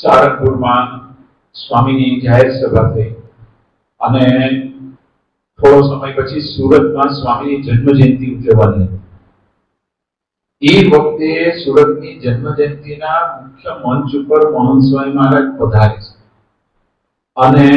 સારંગપુરમાં સ્વામીની જાહેર સભા થઈ અને થોડો સમય પછી સુરતમાં સ્વામીની જન્મજયંતિ ઉજવવાની એ વખતે સુરતની જન્મજયંતિના મુખ્ય મંચ ઉપર મોહન સ્વામી મહારાજ પધારે છે. અને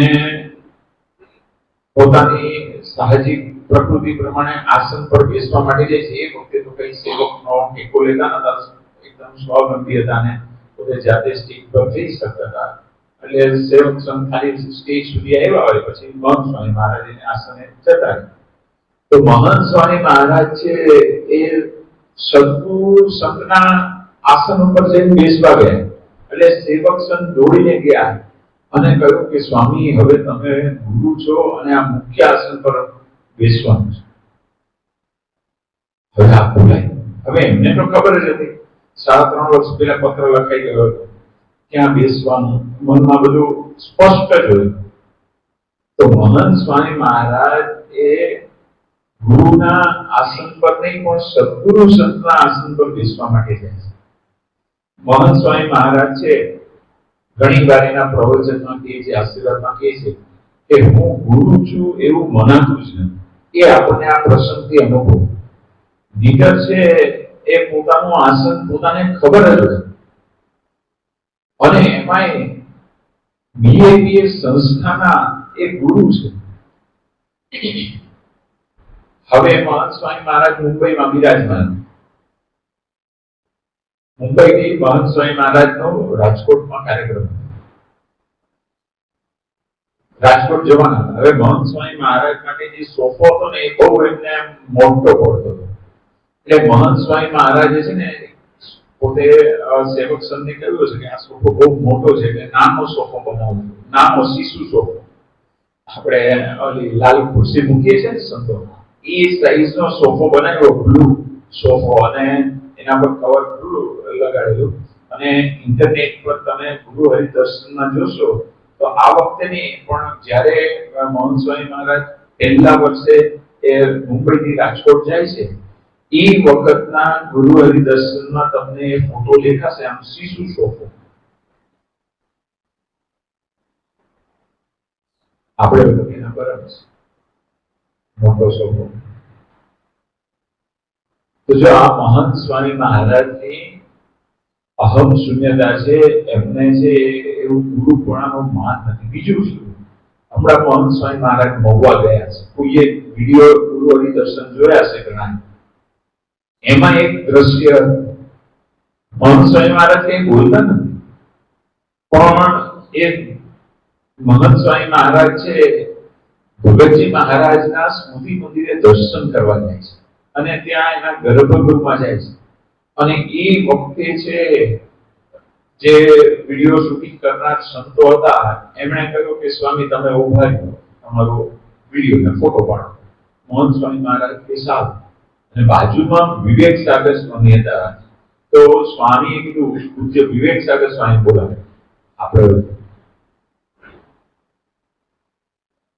પોતાની સાહજિક પ્રકૃતિ પ્રમાણે આસન પર બેસવા માટે જાય છે. એ વખતે તો કઈ સેવકનો ટેકો લેતા નતા, એકદમ સ્વાવલંબી હતા ને. પોતે જાતે સ્ટેજ પર જઈ શકતા હતા. એટલે સેવક સંઘ ખાલી સ્ટેજ સુધી આવ્યા હોય પછી મહંત સ્વામી મહારાજ આસને જતા તો મહંત સ્વામી મહારાજ છે એ સદગુરુ સંઘના આસન ઉપર જઈને બેસવા ગયા. એટલે સેવક સંઘ દોડીને ગયા અને કહ્યું કે, સ્વામી, હવે તમે ગુરુ છો અને આ મુખ્ય આસન પર બેસવાનું છે. હવે આ બોલાય. હવે એમને તો ખબર જ હતી. સાડા ત્રણ વર્ષ પહેલા પત્ર લખાઈ ગયો હતો. ક્યાં બેસવાનું. મનમાં બધું સ્પષ્ટ જ તો મહંત સ્વામી મહારાજ એ ગુરુના આસન પર નહીં, પણ સદગુરુ સંતના આસન પર બેસવા માટે જાય છે. મહંત સ્વામી મહારાજ છે, ઘણી વાર એના પ્રવચનમાં કહે છે, આશીર્વાદમાં કહે છે કે હું ગુરુ છું એવું મનાતું નથી. એ આપણને આ પ્રસંગથી અનુભવ. નીડર છે એ પોતાનું આસન, પોતાને ખબર જ હોય. અને એમાંય બીએપીએ સંસ્થાના એ ગુરુ છે. હવે મહંત સ્વામી મહારાજ મુંબઈમાં બિરાજમાન. મુંબઈથી મહંત સ્વામી મહારાજનો રાજકોટમાં કાર્યક્રમ. રાજકોટ જવાના હવે મહંત સ્વામી મહારાજ માટે જે સોફો હતો ને એ બહુ એમને મોટો પડતો હતો. એટલે મહંત સ્વામી મહારાજે છે ને, પોતે સેવક સંઘને કહ્યું છે કે આ સોફો બહુ મોટો છે કે નાનો સોફો બનાવો. નાનો શિશુ સોફો. આપણે ઓલી લાલ ખુરશી મૂકીએ છીએ ને સંતો એ સાઈઝનો સોફો બનાવ્યો બ્લુ સોફો અને એના પર કવર બ્લુ લગાડેલું. અને ઇન્ટરનેટ પર તમે ગુરુ હરિદર્શનમાં જોશો, તો આ વખતે નહીં પણ જ્યારે મોહન સ્વામી મહારાજ પહેલા વર્ષે એ મુંબઈથી રાજકોટ જાય છે એ વખતના ગુરુ હરિદર્શનમાં તમને એ ફોટો દેખાશે, આમ શીશુ સોફો આપણે એના બરાબર છે મોટો સોફો તો જો આ મહંત સ્વામી મહારાજની અહમ શૂન્યતા છે, એમને છે એવું ગુરુપણાનું માન નથી. બીજું શું? હમણાં મહંત સ્વામી મહારાજ મહુવા ગયા છે. કોઈએ વીડિયો ગુરુ હરિદર્શન જોયા છે ઘણા એમાં એક દ્રશ્ય મહંત સ્વામી કઈ બોલતા નથી. પણ એ મહંત સ્વામી મહારાજ છે, ભગતજી મહારાજના સ્મૃતિ મંદિરે દર્શન કરવા જાય છે અને ત્યાં એના ગર્ભગૃહમાં જાય છે. અને એ વખતે છે, જે વીડિયો શૂટિંગ કરનાર સંતો હતા, એમણે કહ્યું કે, સ્વામી, તમે ઊભા રહ્યો તમારો વીડિયો ને ફોટો પાડો. મોહન સ્વામી મહારાજ કે સાવ અને બાજુમાં વિવેક સાગર સ્વામી હતા તો સ્વામી કીધું, પૂજ્ય વિવેક સાગર સ્વામી બોલાવે. આપણે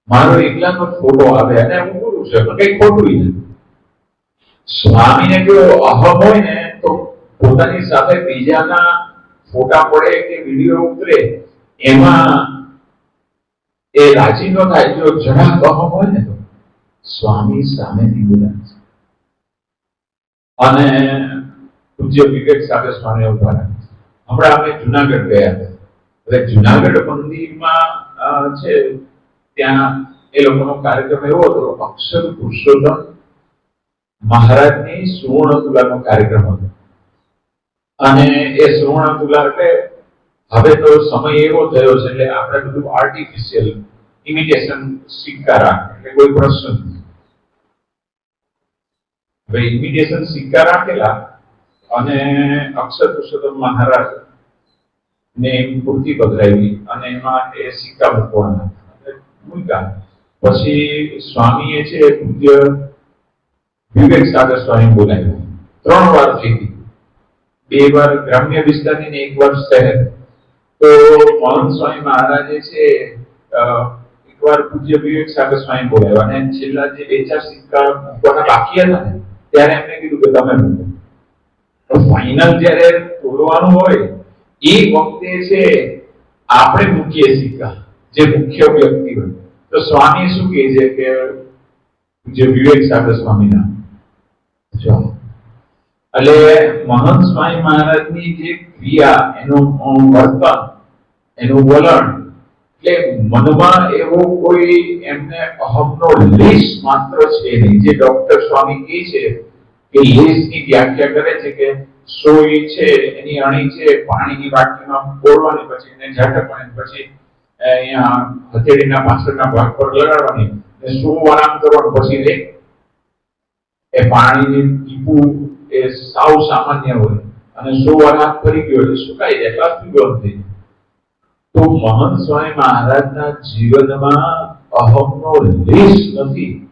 મારો એકલાનો ફોટો આવે, અને હું ગુરુ છે, પણ કઈ ખોટું સ્વામીને જો અહમ હોય ને, તો પોતાની સાથે બીજાના ફોટા પડે કે વીડિયો ઉતરે, એમાં એ રાજી ન થાય, જો જરાક અહમ હોય ને તો સ્વામી સામેથી બોલાવે અને પૂજ્ય વિવેક સાગર સ્વામી ઊભા હમણાં અમે જુનાગઢ ગયા હતા. એટલે જુનાગઢ મંદિરમાં છે ત્યાં એ લોકોનો કાર્યક્રમ એવો હતો, અક્ષર પુરુષોત્તમ મહારાજની સુવર્ણ તુલાનો કાર્યક્રમ હતો. અને એ સુવર્ણ તુલા એટલે હવે તો સમય એવો થયો છે, એટલે આપણે બધું આર્ટિફિશિયલ ઇમિટેશન સિક્કા રાખે એટલે કોઈ પ્રશ્ન હવે ઇન્વિટેશન સ્વીકાર આપેલા અને અક્ષર પુરુષોત્તમ મહારાજ ને એમ પૂર્તિ પધરાવી અને એમાં એ સિક્કા મૂકવાના મૂક્યા પછી સ્વામીએ છે પૂજ્ય વિવેક સાગર સ્વામી બોલાવ્યા. ત્રણ વાર થઈ ગઈ. બે વાર ગ્રામ્ય વિસ્તારની ને એક વાર શહેર. તો મોહન સ્વામી મહારાજે છે એક એકવાર પૂજ્ય વિવેક સાગર સ્વામી બોલાવ્યા. અને છેલ્લા જે બે ચાર સિક્કા મૂકવાના બાકી હતા ને ત્યારે એમને કીધું કે તમે તો ફાઇનલ જ્યારે તોડવાનું હોય, એ વખતે છે આપણે મૂકીએ સિક્કા, જે મુખ્ય વ્યક્તિ હોય. તો સ્વામી શું કહે છે કે જે વિવેક સાગર સ્વામીના? એટલે મહંત સ્વામી મહારાજની જે ક્રિયા, એનું વર્તન, એનું વલણ એટલે મનમાં એવો કોઈ એમને અહમનો લેશ માત્ર છે નહીં. જે ડોક્ટર સ્વામી કહે છે કે લેશની વ્યાખ્યા કરે છે કે સોય છે, એની અણી છે, પાણીની વાટકીમાં બોળવાની પછી એને ઝાટકવાની પછી અહીંયા હથેળીના પાછળના ભાગ પર લગાડવાની ને શું આરામ કરવાનું, પછી રે. એ પાણીની ટીપું એ સાવ સામાન્ય હોય અને સો વાર હાથ ગયો એટલે સુકાઈ જાય, એટલે અસ્તિત્વ થઈ જાય. તો મહંત સ્વામી મહારાજના જીવનમાં અહમનો લેશ નથી.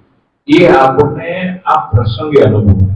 એ આપણને આ પ્રસંગે અનુભવ